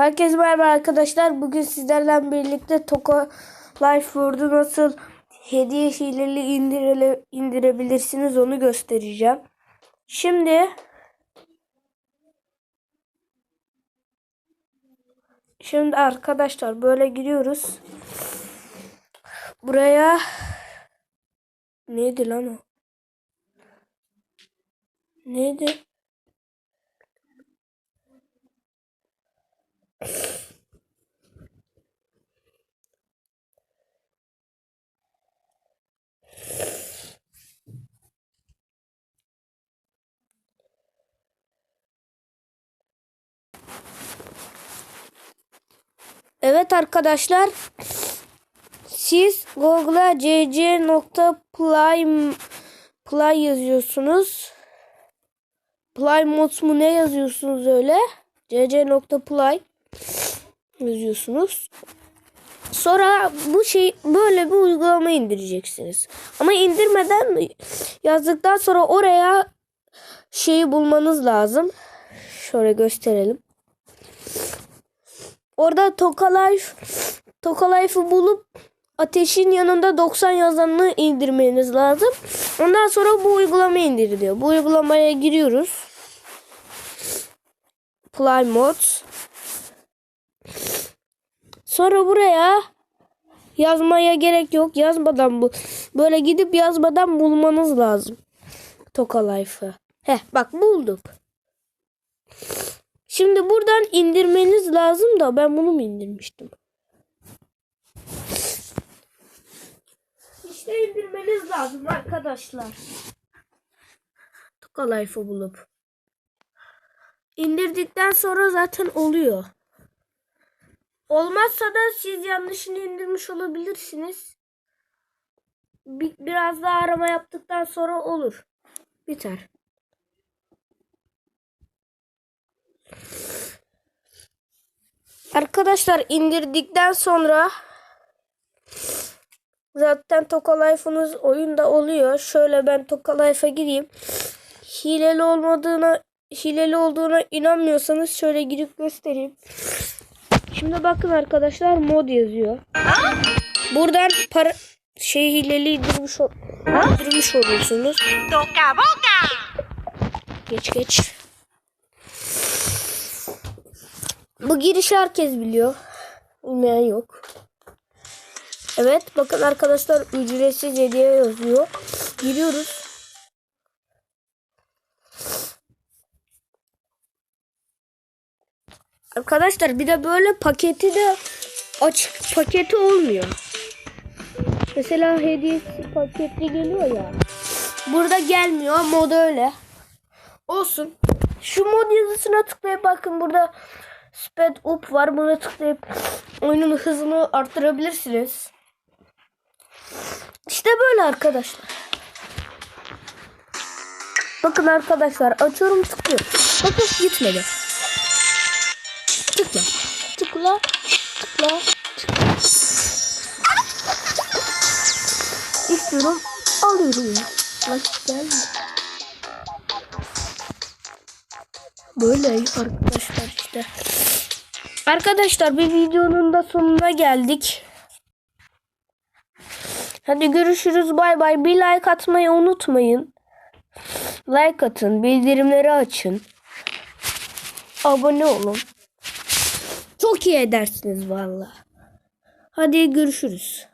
Herkese merhaba arkadaşlar. Bugün sizlerle birlikte Toko Life Word'u nasıl hediye hileli indirele, indirebilirsiniz onu göstereceğim. Şimdi Şimdi arkadaşlar böyle giriyoruz. Buraya neydi lan o? Neydi? Evet arkadaşlar. Siz Google'a cc.play play yazıyorsunuz. Play mods mu ne yazıyorsunuz öyle? cc.play yazıyorsunuz. Sonra bu şey böyle bir uygulama indireceksiniz. Ama indirmeden yazdıktan sonra oraya şeyi bulmanız lazım. Şöyle gösterelim. Orada Tokalife Tokalife'ı bulup ateşin yanında 90 yazanını indirmeniz lazım. Ondan sonra bu uygulama indiriliyor. Bu uygulamaya giriyoruz. Play Mods. Sonra buraya yazmaya gerek yok. Yazmadan bu böyle gidip yazmadan bulmanız lazım. Tokalife'ı. Heh bak bulduk. Şimdi buradan indirmeniz lazım da ben bunu mu indirmiştim? İşte indirmeniz lazım arkadaşlar. Tokalife'ı bulup. İndirdikten sonra zaten oluyor. Olmazsa da siz yanlışını indirmiş olabilirsiniz. Bir, biraz daha arama yaptıktan sonra olur. Biter. Arkadaşlar indirdikten sonra zaten Tokalife'ınız oyunda oluyor. Şöyle ben Tokalife'a gireyim. Hileli olmadığına hileli olduğuna inanmıyorsanız şöyle girip göstereyim. Şimdi bakın arkadaşlar mod yazıyor. Buradan para şey hileli indirmiş, ol, indirmiş oluyorsunuz. Geç geç. Bu girişi herkes biliyor. Bilmeyen yok. Evet bakın arkadaşlar ücretsiz hediye yazıyor. Giriyoruz. Arkadaşlar bir de böyle paketi de açık paketi olmuyor. Mesela hediyesi paketli geliyor ya. Burada gelmiyor mod öyle. Olsun. Şu mod yazısına tıklayıp bakın burada Speed up var. Buna tıklayıp oyunun hızını arttırabilirsiniz. İşte böyle arkadaşlar. Bakın arkadaşlar açıyorum tıklıyorum. Bakın gitmedi. Tıkla. Tıkla. Tıkla. Tıkla. İstiyorum. Alıyorum. Vakit geldi. Böyle arkadaşlar işte. Arkadaşlar bir videonun da sonuna geldik. Hadi görüşürüz bay bay. Bir like atmayı unutmayın. Like atın. Bildirimleri açın. Abone olun. Çok iyi edersiniz valla. Hadi görüşürüz.